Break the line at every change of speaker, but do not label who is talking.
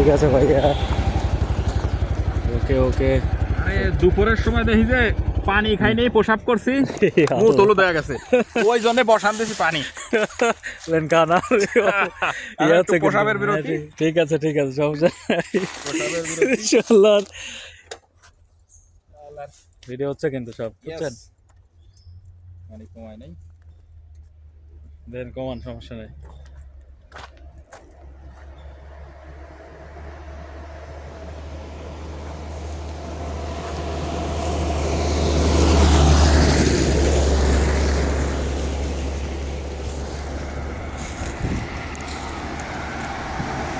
ঠিক আছে ভাইয়া হ্যাঁ। ওকে ওকে।
আরে দুপুরের সময় দেখি যে পানি খাই নেই প্রসাব করছি। মুখ তোলো দেয়া গেছে। ওই জন্য বসান দিছি পানি।
লেন কানা
আর একটু ইয়ে পোশাবের বিরতি।
হ্যাঁ, ঠিক আছে ঠিক আছে সমস্যা ইনশাআল্লাহ। ভিডিও হচ্ছে কিন্তু সব বুঝছেন?
পানি কমায় নাই।
দেন কমান সমস্যা নাই।